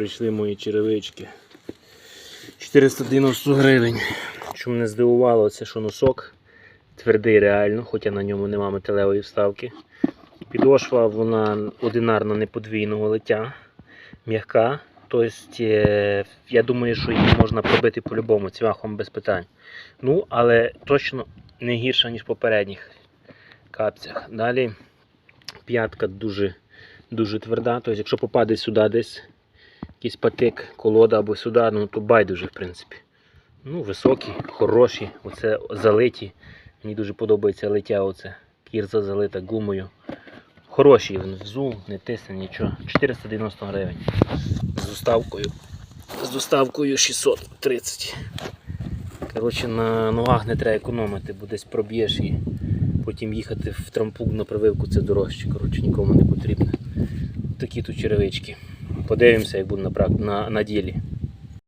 Прийшли мої черевички. 490 гривень. Що мене здивувало, це що носок твердий реально, хоча на ньому нема металевої вставки. Підошва вона одинарно не подвійного лиття, м'яка. Тобто, е, я думаю, що її можна пробити по-любому цвяхом без питань. Ну, але точно не гірша, ніж в попередніх капцях. Далі п'ятка дуже, дуже тверда. Тобто, якщо попаде сюди десь якийсь патик, колода або сюди, ну то байдуже, в принципі. Ну, високі, хороші, оце залиті. Мені дуже подобається лиття оце. Кірза залита гумою. Хороші внизу, не тисне нічого. 490 гривень. З доставкою. З доставкою 630. Коротше, на ногах не треба економити, бо десь проб'єш і потім їхати в трампуг на прививку це дорожче. Коротше, нікому не потрібно. Такі тут черевички. Подивимося, як буде на, на, на ділі.